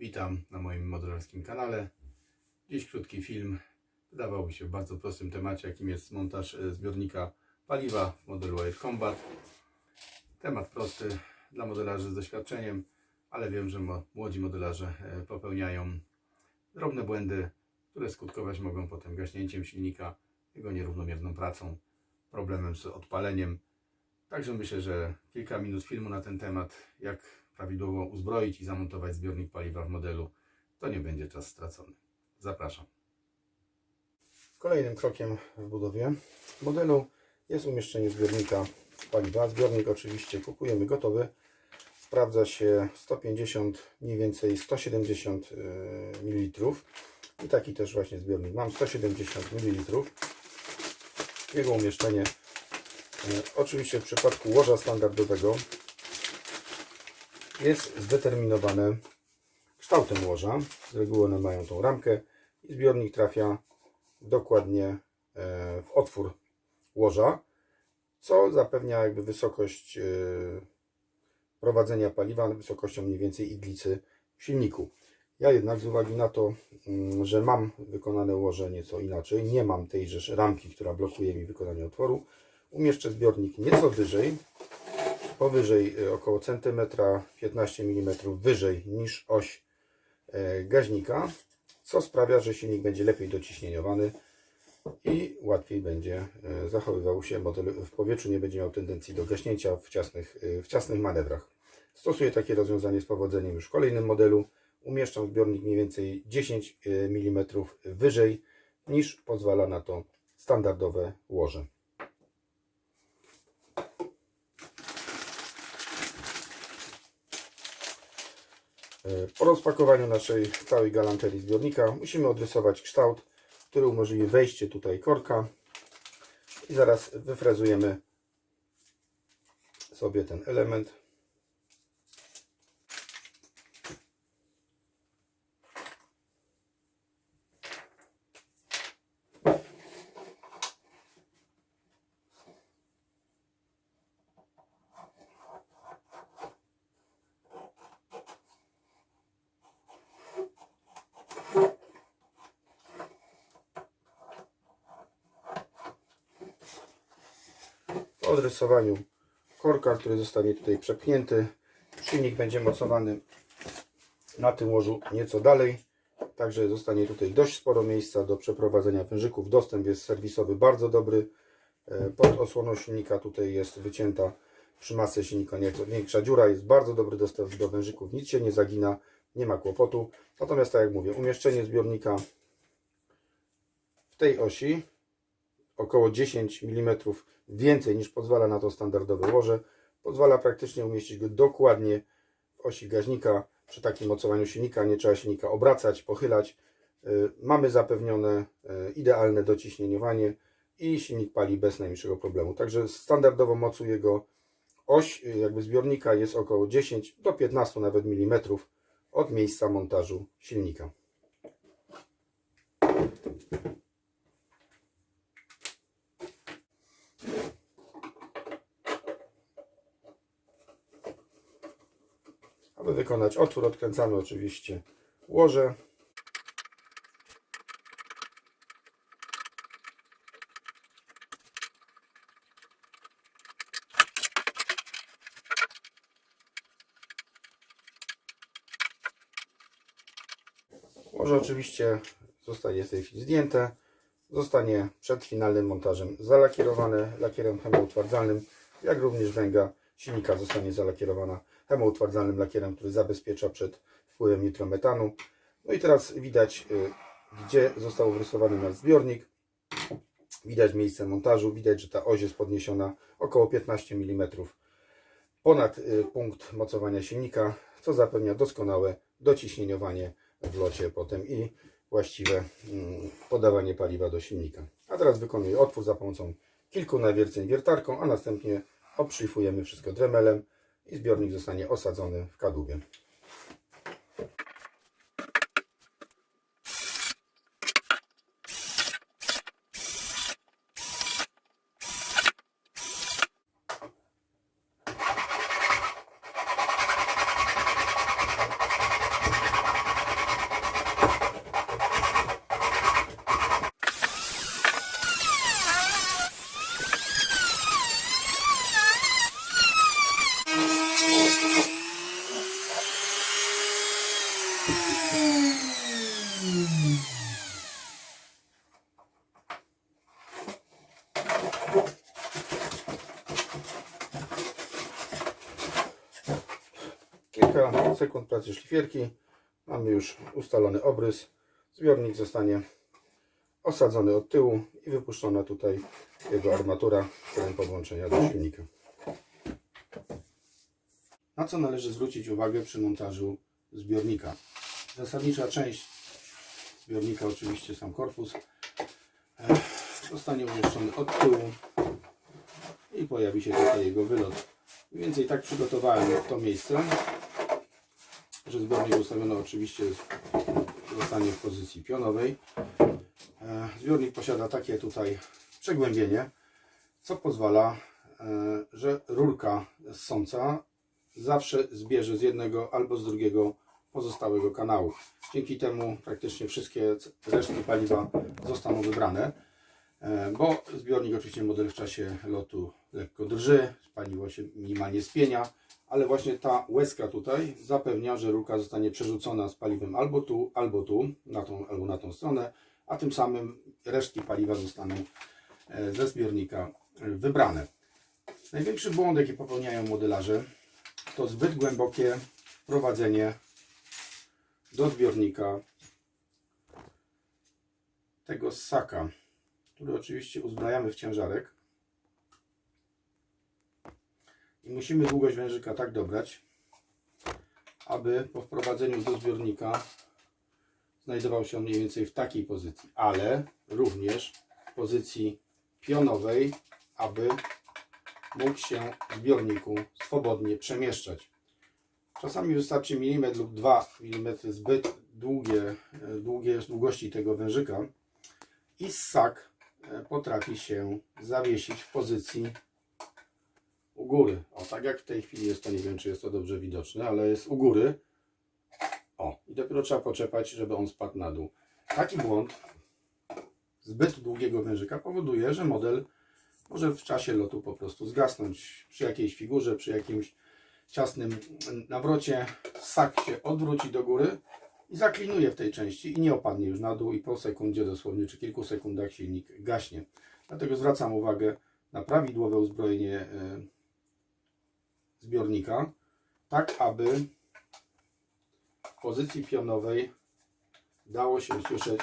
Witam na moim modelarskim kanale. Dziś krótki film. Wydawałby się w bardzo prostym temacie, jakim jest montaż e, zbiornika paliwa w modelu Air Combat. Temat prosty dla modelarzy z doświadczeniem, ale wiem, że młodzi modelarze e, popełniają drobne błędy, które skutkować mogą potem gaśnięciem silnika, jego nierównomierną pracą, problemem z odpaleniem. Także myślę, że kilka minut filmu na ten temat, jak prawidłowo uzbroić i zamontować zbiornik paliwa w modelu, to nie będzie czas stracony. Zapraszam. Kolejnym krokiem w budowie modelu jest umieszczenie zbiornika paliwa. Zbiornik oczywiście kupujemy gotowy. Sprawdza się 150, mniej więcej 170 ml. I taki też właśnie zbiornik. Mam 170 ml. Jego umieszczenie e, oczywiście w przypadku łoża standardowego jest zdeterminowane kształtem łoża. Z reguły one mają tą ramkę i zbiornik trafia dokładnie e, w otwór łoża, co zapewnia jakby wysokość e, prowadzenia paliwa wysokością mniej więcej iglicy w silniku. Ja jednak z uwagi na to, mm, że mam wykonane łoże nieco inaczej, nie mam tejże ramki, która blokuje mi wykonanie otworu, umieszczę zbiornik nieco wyżej, powyżej y, około centymetra 15 mm wyżej niż oś e, gaźnika, co sprawia, że silnik będzie lepiej dociśnieniowany i łatwiej będzie e, zachowywał się model w powietrzu, nie będzie miał tendencji do gaśnięcia w ciasnych, e, w ciasnych manewrach. Stosuję takie rozwiązanie z powodzeniem już w kolejnym modelu. Umieszczam zbiornik mniej więcej 10 mm wyżej niż pozwala na to standardowe łoże. Po rozpakowaniu naszej całej galanterii zbiornika musimy odrysować kształt, który umożliwi wejście tutaj korka i zaraz wyfrezujemy sobie ten element. Odrysowaniu korka, który zostanie tutaj przepchnięty, silnik będzie mocowany na tym łożu nieco dalej. Także zostanie tutaj dość sporo miejsca do przeprowadzenia wężyków. Dostęp jest serwisowy bardzo dobry. E, Pod osłoną silnika tutaj jest wycięta przy masce silnika nieco większa dziura. Jest bardzo dobry dostęp do wężyków. Nic się nie zagina, nie ma kłopotu. Natomiast tak jak mówię, umieszczenie zbiornika w tej osi około 10 mm więcej niż pozwala na to standardowe łoże. Pozwala praktycznie umieścić go dokładnie w osi gaźnika. Przy takim mocowaniu silnika nie trzeba silnika obracać, pochylać. Y, Mamy zapewnione y, idealne dociśnieniowanie i silnik pali bez najmniejszego problemu. Także standardowo mocu jego oś y, jakby zbiornika jest około 10 do 15 nawet milimetrów od miejsca montażu silnika. Aby wykonać otwór, odkręcamy oczywiście łoże. Łoże oczywiście zostanie w tej chwili zdjęte. Zostanie przed finalnym montażem zalakierowane lakierem chemoutwardzalnym, jak również węga silnika zostanie zalakierowana chemoutwardzalnym lakierem, który zabezpiecza przed wpływem nitrometanu. No i teraz widać, y, gdzie został wrysowany nasz zbiornik. Widać miejsce montażu, widać, że ta oś jest podniesiona około 15 mm ponad y, punkt mocowania silnika, co zapewnia doskonałe dociśnieniowanie w locie potem i właściwe mm, podawanie paliwa do silnika. A teraz wykonuję otwór za pomocą kilku nawierceń wiertarką, a następnie obszlifujemy wszystko dremelem i zbiornik zostanie osadzony w kadłubie. Pracy szlifierki. Mamy już ustalony obrys. Zbiornik zostanie osadzony od tyłu i wypuszczona tutaj jego armatura celem podłączenia do silnika. Na co należy zwrócić uwagę przy montażu zbiornika? Zasadnicza część zbiornika, oczywiście sam korpus, e, zostanie umieszczony od tyłu i pojawi się tutaj jego wylot. Mniej więcej tak przygotowałem to miejsce, że zbiornik ustawiony oczywiście zostanie w pozycji pionowej. E, Zbiornik posiada takie tutaj przegłębienie, co pozwala, e, że rurka z sąca zawsze zbierze z jednego albo z drugiego pozostałego kanału. Dzięki temu praktycznie wszystkie resztki paliwa zostaną wybrane, e, bo zbiornik oczywiście model w czasie lotu lekko drży, paliwo się minimalnie spienia, ale właśnie ta łezka tutaj zapewnia, że rurka zostanie przerzucona z paliwem albo tu, albo tu, na tą, albo na tą stronę, a tym samym resztki paliwa zostaną e, ze zbiornika e, wybrane. Największy błąd, jaki popełniają modelarze, to zbyt głębokie wprowadzenie do zbiornika tego ssaka, który oczywiście uzbrajamy w ciężarek. I musimy długość wężyka tak dobrać, aby po wprowadzeniu do zbiornika znajdował się on mniej więcej w takiej pozycji, ale również w pozycji pionowej, aby mógł się w zbiorniku swobodnie przemieszczać. Czasami wystarczy milimetr lub 2 mm zbyt długie, e, długie długości tego wężyka i ssak e, potrafi się zawiesić w pozycji u góry. O, tak jak w tej chwili jest to, nie wiem czy jest to dobrze widoczne, ale jest u góry. O, i dopiero trzeba poczepać, żeby on spadł na dół. Taki błąd zbyt długiego wężyka powoduje, że model może w czasie lotu po prostu zgasnąć przy jakiejś figurze, przy jakimś ciasnym nawrocie. Ssak się odwróci do góry i zaklinuje w tej części i nie opadnie już na dół i po sekundzie dosłownie, czy kilku sekundach silnik gaśnie. Dlatego zwracam uwagę na prawidłowe uzbrojenie e, zbiornika, tak aby w pozycji pionowej dało się usłyszeć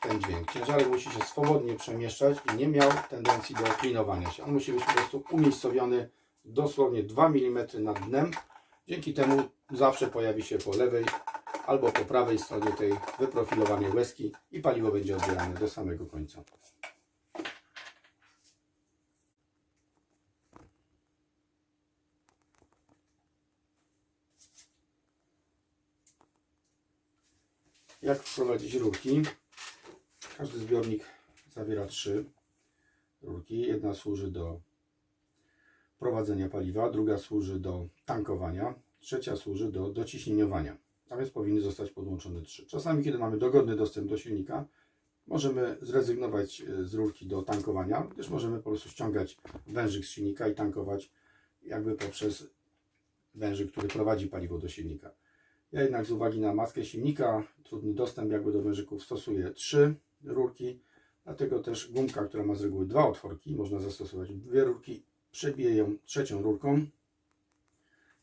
ten dźwięk. Ciężarek musi się swobodnie przemieszczać i nie miał tendencji do klinowania się. On musi być po prostu umiejscowiony dosłownie 2 mm nad dnem. Dzięki temu zawsze pojawi się po lewej albo po prawej stronie tej wyprofilowanej łezki i paliwo będzie odbierane do samego końca. Jak wprowadzić rurki? Każdy zbiornik zawiera trzy rurki. Jedna służy do prowadzenia paliwa, druga służy do tankowania, trzecia służy do dociśnieniowania. A więc powinny zostać podłączone trzy. Czasami, kiedy mamy dogodny dostęp do silnika, możemy zrezygnować e, z rurki do tankowania, gdyż możemy po prostu ściągać wężyk z silnika i tankować jakby poprzez wężyk, który prowadzi paliwo do silnika. Ja jednak z uwagi na maskę silnika, trudny dostęp jakby do wężyków stosuję trzy rurki, dlatego też gumka, która ma z reguły dwa otworki, można zastosować dwie rurki, przebiję ją trzecią rurką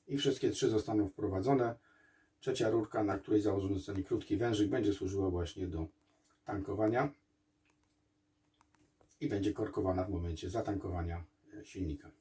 i wszystkie trzy zostaną wprowadzone. Trzecia rurka, na której założony zostanie krótki wężyk, będzie służyła właśnie do tankowania i będzie korkowana w momencie zatankowania silnika.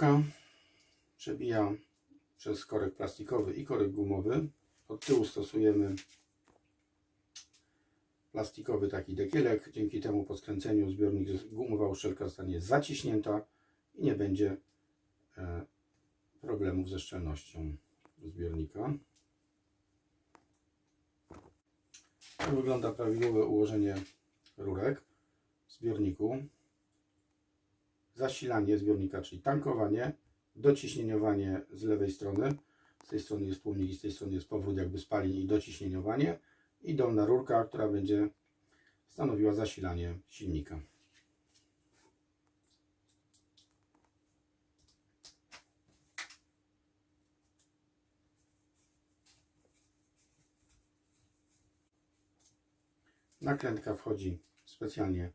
Śrubka przebija przez korek plastikowy i korek gumowy. Od tyłu stosujemy plastikowy taki dekielek. Dzięki temu po skręceniu zbiornik, gumowa uszczelka zostanie zaciśnięta i nie będzie e, problemów ze szczelnością zbiornika. Tak wygląda prawidłowe ułożenie rurek. zbiorniku zasilanie zbiornika, czyli tankowanie, dociśnieniowanie z lewej strony. Z tej strony jest tłumik i z tej strony jest powrót jakby spalin i dociśnieniowanie. I dolna rurka, która będzie stanowiła zasilanie silnika. Nakrętka wchodzi specjalnie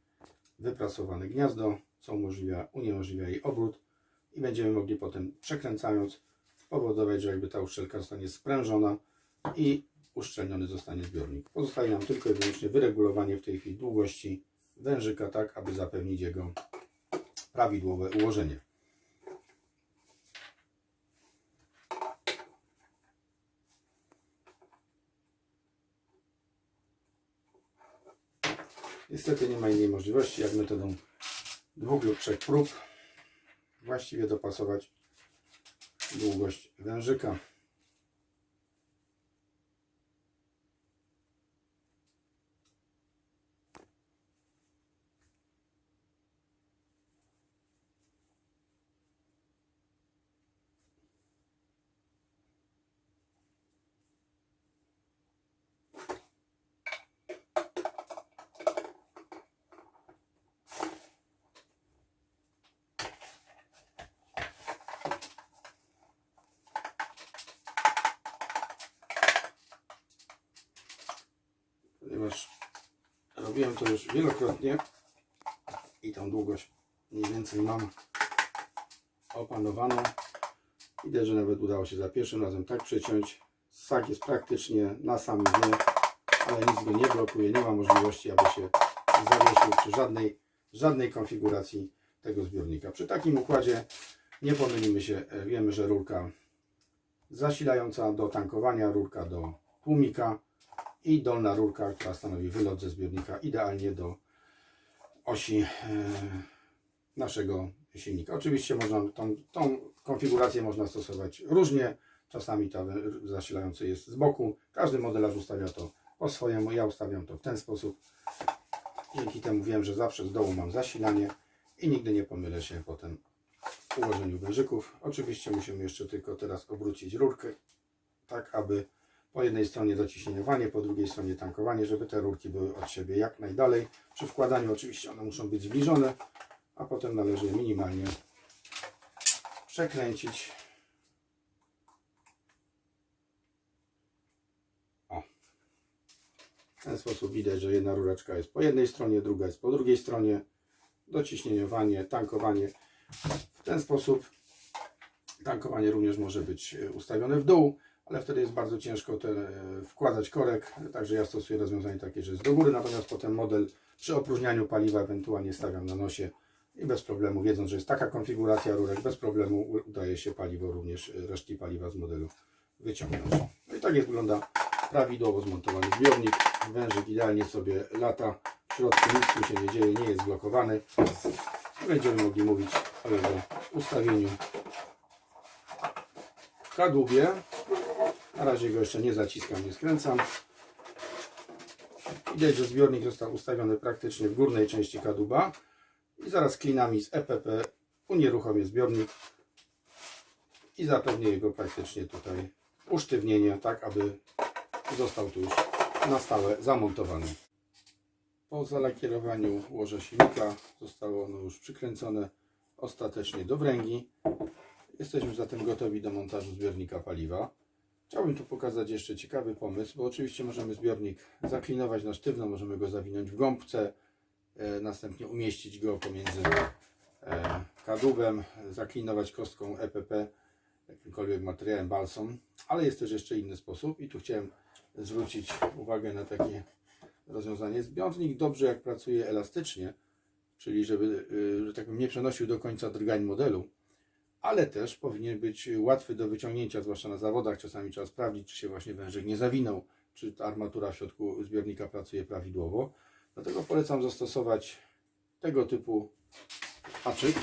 wyprasowane gniazdo, co umożliwia, uniemożliwia jej obrót i będziemy mogli potem przekręcając powodować, że jakby ta uszczelka zostanie sprężona i uszczelniony zostanie zbiornik. Pozostaje nam tylko i wyłącznie wyregulowanie w tej chwili długości wężyka, tak aby zapewnić jego prawidłowe ułożenie. Niestety nie ma innej możliwości, jak metodą dwóch lub trzech prób właściwie dopasować długość wężyka. Robiłem to już wielokrotnie i tą długość mniej więcej mam opanowaną. Widać, że nawet udało się za pierwszym razem tak przeciąć. Sak jest praktycznie na samym dnie, ale nic go nie blokuje. Nie ma możliwości, aby się zawiesił przy żadnej, żadnej konfiguracji tego zbiornika. Przy takim układzie nie pomylimy się. E, Wiemy, że rurka zasilająca do tankowania, rurka do tłumika i dolna rurka, która stanowi wylot ze zbiornika idealnie do osi e, naszego silnika. Oczywiście można tą, tą konfigurację można stosować różnie. Czasami ta zasilający jest z boku. Każdy modelarz ustawia to po swojemu. Ja ustawiam to w ten sposób. Dzięki temu wiem, że zawsze z dołu mam zasilanie i nigdy nie pomylę się potem w ułożeniu wężyków. Oczywiście musimy jeszcze tylko teraz obrócić rurkę tak, aby po jednej stronie dociśnieniowanie, po drugiej stronie tankowanie, żeby te rurki były od siebie jak najdalej. Przy wkładaniu oczywiście one muszą być zbliżone, a potem należy je minimalnie przekręcić. O. W ten sposób widać, że jedna rureczka jest po jednej stronie, druga jest po drugiej stronie. Dociśnieniowanie, tankowanie. W ten sposób tankowanie również może być e, ustawione w dół ale wtedy jest bardzo ciężko te, e, wkładać korek, także ja stosuję rozwiązanie takie, że jest do góry, natomiast potem model przy opróżnianiu paliwa ewentualnie stawiam na nosie i bez problemu, wiedząc, że jest taka konfiguracja rurek, bez problemu udaje się paliwo również, e, resztki paliwa z modelu wyciągnąć. No i tak jest wygląda prawidłowo zmontowany zbiornik, wężyk idealnie sobie lata, w środku nic mu się nie dzieje, nie jest blokowany. Będziemy mogli mówić o jego ustawieniu kadłubie. Na razie go jeszcze nie zaciskam, nie skręcam. Widać, że zbiornik został ustawiony praktycznie w górnej części kadłuba. I zaraz klinami z EPP unieruchomię zbiornik i zapewnię jego praktycznie tutaj usztywnienie, tak aby został tu już na stałe zamontowany. Po zalakierowaniu łoża silnika zostało ono już przykręcone ostatecznie do wręgi. Jesteśmy zatem gotowi do montażu zbiornika paliwa. Chciałbym tu pokazać jeszcze ciekawy pomysł, bo oczywiście możemy zbiornik zaklinować na sztywno, możemy go zawinąć w gąbce, e, następnie umieścić go pomiędzy e, kadłubem, zaklinować kostką EPP, jakimkolwiek materiałem balsam, ale jest też jeszcze inny sposób i tu chciałem zwrócić uwagę na takie rozwiązanie. Zbiornik dobrze jak pracuje elastycznie, czyli żeby, y, że tak nie przenosił do końca drgań modelu, ale też powinien być łatwy do wyciągnięcia, zwłaszcza na zawodach. Czasami trzeba sprawdzić, czy się właśnie wężyk nie zawinął, czy armatura w środku zbiornika pracuje prawidłowo. Dlatego polecam zastosować tego typu haczyk.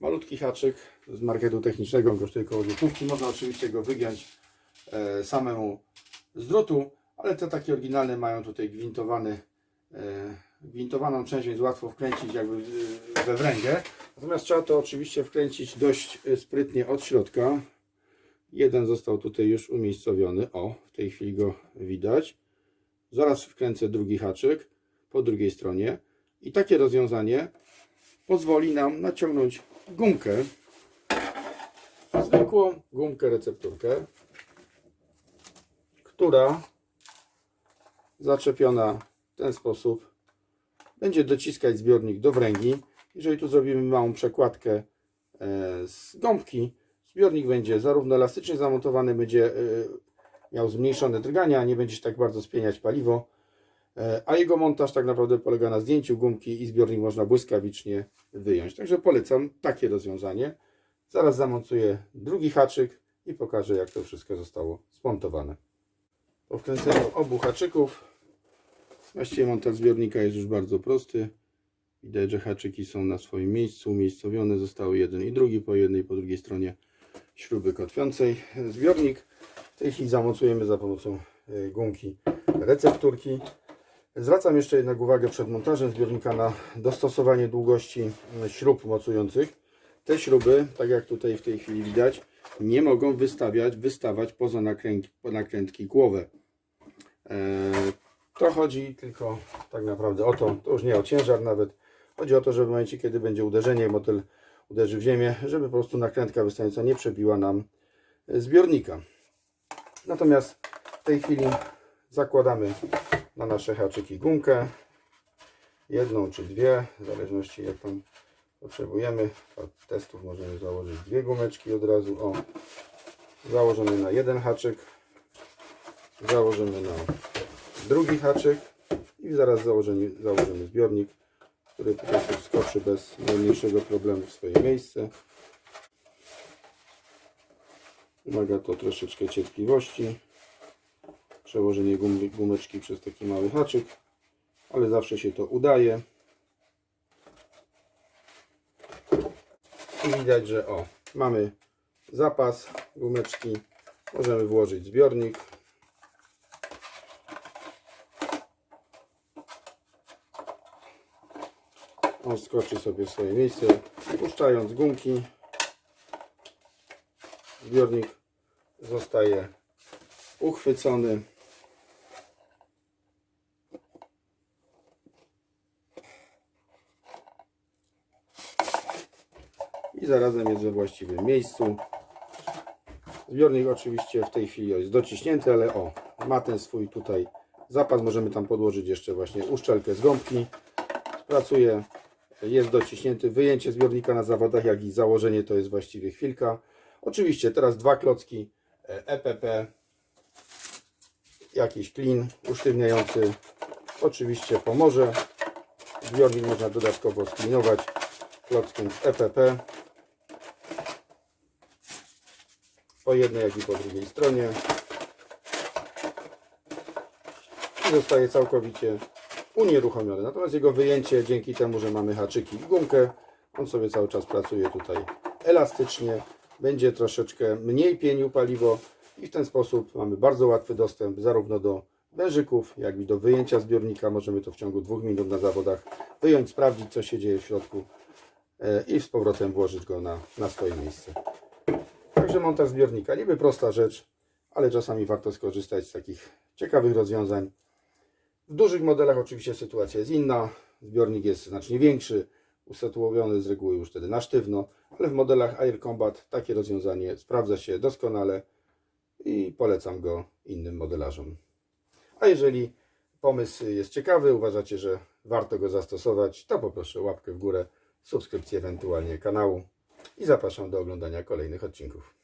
Malutki haczyk z marketu technicznego, on kosztuje około złotówki. Można oczywiście go wygiąć e, samemu z drutu, ale te takie oryginalne mają tutaj gwintowany, e, gwintowaną część, więc łatwo wkręcić jakby we wręgę. Natomiast trzeba to oczywiście wkręcić dość e, sprytnie od środka. Jeden został tutaj już umiejscowiony. O, w tej chwili go widać. Zaraz wkręcę drugi haczyk po drugiej stronie. I takie rozwiązanie pozwoli nam naciągnąć gumkę, zwykłą gumkę recepturkę, która zaczepiona w ten sposób będzie dociskać zbiornik do wręgi. Jeżeli tu zrobimy małą przekładkę e, z gąbki, zbiornik będzie zarówno elastycznie zamontowany, będzie e, miał zmniejszone drgania, nie będzie się tak bardzo spieniać paliwo, e, a jego montaż tak naprawdę polega na zdjęciu gumki i zbiornik można błyskawicznie wyjąć. Także polecam takie rozwiązanie. Zaraz zamontuję drugi haczyk i pokażę jak to wszystko zostało smontowane. Po wkręceniu obu haczyków właściwie montaż zbiornika jest już bardzo prosty. Widać, że haczyki są na swoim miejscu, umiejscowione zostały jeden i drugi po jednej i po drugiej stronie śruby kotwiącej. Zbiornik w tej chwili zamocujemy za pomocą e, gumki recepturki. Zwracam jeszcze jednak uwagę przed montażem zbiornika na dostosowanie długości e, śrub mocujących. Te śruby, tak jak tutaj w tej chwili widać, nie mogą wystawiać, wystawać poza nakręt, nakrętki głowę. To chodzi tylko tak naprawdę o to, to już nie o ciężar nawet. Chodzi o to, że w momencie, kiedy będzie uderzenie, motyl uderzy w ziemię, żeby po prostu nakrętka wystająca nie przebiła nam e, zbiornika. Natomiast w tej chwili zakładamy na nasze haczyki gumkę. Jedną czy dwie, w zależności jak tam potrzebujemy. Od testów możemy założyć dwie gumeczki od razu. O, założymy na jeden haczyk. Założymy na drugi haczyk i zaraz założymy, założymy zbiornik, który po prostu wskoczy bez najmniejszego problemu w swoje miejsce. Wymaga to troszeczkę cierpliwości. Przełożenie gum, gumeczki przez taki mały haczyk, ale zawsze się to udaje. I widać, że o, mamy zapas gumeczki. Możemy włożyć zbiornik. On skoczy sobie w swoje miejsce, puszczając gumki. Zbiornik zostaje uchwycony. I zarazem jest we właściwym miejscu. Zbiornik oczywiście w tej chwili jest dociśnięty, ale o, ma ten swój tutaj zapas. Możemy tam podłożyć jeszcze właśnie uszczelkę z gąbki. Pracuje, jest dociśnięty. Wyjęcie zbiornika na zawodach, jak i założenie to jest właściwie chwilka. Oczywiście teraz dwa klocki e, EPP, jakiś klin usztywniający oczywiście pomoże. Zbiornik można dodatkowo sklinować klockiem EPP. po jednej jak i po drugiej stronie i zostaje całkowicie unieruchomiony. Natomiast jego wyjęcie dzięki temu, że mamy haczyki i gumkę, on sobie cały czas pracuje tutaj elastycznie, będzie troszeczkę mniej pienił paliwo i w ten sposób mamy bardzo łatwy dostęp zarówno do wężyków, jak i do wyjęcia zbiornika. Możemy to w ciągu dwóch minut na zawodach wyjąć, sprawdzić co się dzieje w środku e, i z powrotem włożyć go na, na swoje miejsce. Także montaż zbiornika. Niby prosta rzecz, ale czasami warto skorzystać z takich ciekawych rozwiązań. W dużych modelach oczywiście sytuacja jest inna. Zbiornik jest znacznie większy, usytuowiony z reguły już wtedy na sztywno, ale w modelach Air Combat takie rozwiązanie sprawdza się doskonale i polecam go innym modelarzom. A jeżeli pomysł jest ciekawy, uważacie, że warto go zastosować, to poproszę łapkę w górę, subskrypcję ewentualnie kanału i zapraszam do oglądania kolejnych odcinków.